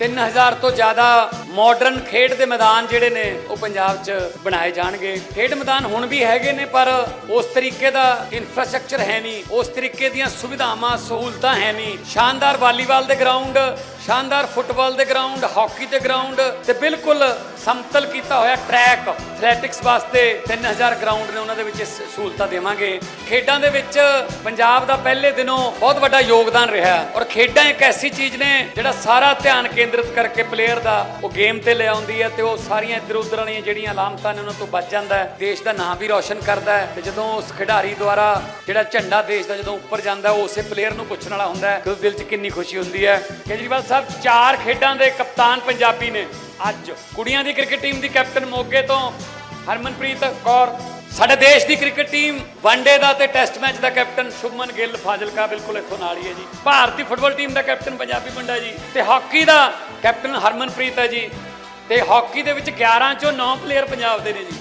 3000 ਤੋਂ ਜ਼ਿਆਦਾ ਮਾਡਰਨ ਖੇਡ ਦੇ ਮੈਦਾਨ ਜਿਹੜੇ ਨੇ, ਉਹ ਪੰਜਾਬ 'ਚ ਬਣਾਏ ਜਾਣਗੇ। ਖੇਡ ਮੈਦਾਨ ਹੁਣ ਵੀ ਹੈਗੇ ਨੇ, ਪਰ ਉਸ ਤਰੀਕੇ ਦਾ ਇਨਫਰਾਸਟ੍ਰਕਚਰ ਹੈ ਨਹੀਂ। ਉਸ ਤਰੀਕੇ ਦੀਆਂ ਸੁਵਿਧਾਵਾਂ, ਸਹੂਲਤਾਂ ਹੈ ਨਹੀਂ। ਸ਼ਾਨਦਾਰ ਵਾਲੀਬਾਲ ਦੇ ਗਰਾਊਂਡ ਸ਼ਾਨਦਾਰ ਫੁੱਟਬਾਲ ਦੇ ਗਰਾਊਂਡ ਹਾਕੀ ਦੇ ਗਰਾਊਂਡ ਤੇ ਬਿਲਕੁਲ ਸਮਤਲ ਕੀਤਾ ਹੋਇਆ ਟਰੈਕ ਐਥਲੈਟਿਕਸ ਵਾਸਤੇ 3000 ਗਰਾਊਂਡ ਨੇ ਉਹਨਾਂ ਦੇ ਵਿੱਚ ਸਹੂਲਤਾਂ ਦੇਵਾਂਗੇ। ਖੇਡਾਂ ਦੇ ਵਿੱਚ ਪੰਜਾਬ ਦਾ ਪਹਿਲੇ ਦਿਨੋਂ ਬਹੁਤ ਵੱਡਾ ਯੋਗਦਾਨ ਰਿਹਾ ਔਰ ਖੇਡਾਂ ਇੱਕ ਐਸੀ ਚੀਜ਼ ਨੇ ਜਿਹੜਾ ਸਾਰਾ ਧਿਆਨ ਕੇਂਦਰਿਤ ਕਰਕੇ ਪਲੇਅਰ ਦਾ ਉਹ ਗੇਮ ਤੇ ਲੈ ਆਉਂਦੀ ਹੈ ਤੇ ਉਹ ਸਾਰੀਆਂ ਇੱਧਰ ਉੱਧਰ ਵਾਲੀਆਂ ਜਿਹੜੀਆਂ ਅਲਾਮਤਾਂ ਨੇ ਉਹਨਾਂ ਤੋਂ ਬਚ ਜਾਂਦਾ ਹੈ। ਦੇਸ਼ ਦਾ ਨਾਮ ਵੀ ਰੌਸ਼ਨ ਕਰਦਾ ਹੈ ਤੇ ਜਦੋਂ ਉਸ ਖਿਡਾਰੀ ਦੁਆਰਾ ਜਿਹੜਾ ਝੰਡਾ ਦੇਸ਼ ਦਾ ਜਦੋਂ ਉੱਪਰ ਜਾਂਦਾ, ਉਹ ਉਸੇ ਪਲੇਅਰ ਨੂੰ ਪੁੱਛਣ ਵਾਲਾ ਹੁੰਦਾ ਹੈ। ਤੇ ਉਸ ਦਿਲ 'ਚ ਕਿੰਨੀ ਖੁਸ਼ੀ ਹੁੰਦੀ ਹੈ। ਕੇਜਰੀਵਾਲ ਸਾਹਿਬ, ਚਾਰ ਖੇਡਾਂ ਦੇ ਕਪਤਾਨ ਪੰਜਾਬੀ ਨੇ। ਅੱਜ ਕੁੜੀਆਂ ਦੀ ਕ੍ਰਿਕਟ ਟੀਮ ਦੀ ਕੈਪਟਨ ਮੋਗੇ ਤੋਂ ਹਰਮਨਪ੍ਰੀਤ ਕੌਰ। ਸਾਡੇ ਦੇਸ਼ ਦੀ ਕ੍ਰਿਕਟ ਟੀਮ ਵਨਡੇ ਦਾ ਤੇ ਟੈਸਟ ਮੈਚ ਦਾ ਕੈਪਟਨ ਸ਼ੁਭਮਨ ਗਿੱਲ ਫਾਜ਼ਿਲਕਾ ਬਿਲਕੁਲ ਇੱਥੋਂ ਨਾਲ ਹੀ ਹੈ ਜੀ। ਭਾਰਤੀ ਫੁੱਟਬਾਲ ਟੀਮ ਦਾ ਕੈਪਟਨ ਪੰਜਾਬੀ ਮੁੰਡਾ ਜੀ ਤੇ ਹਾਕੀ ਦਾ ਕੈਪਟਨ ਹਰਮਨਪ੍ਰੀਤ ਹੈ ਜੀ। ਤੇ ਹਾਕੀ ਦੇ ਵਿੱਚ 11 ਚੋਂ 9 ਪਲੇਅਰ ਪੰਜਾਬ ਦੇ ਨੇ ਜੀ।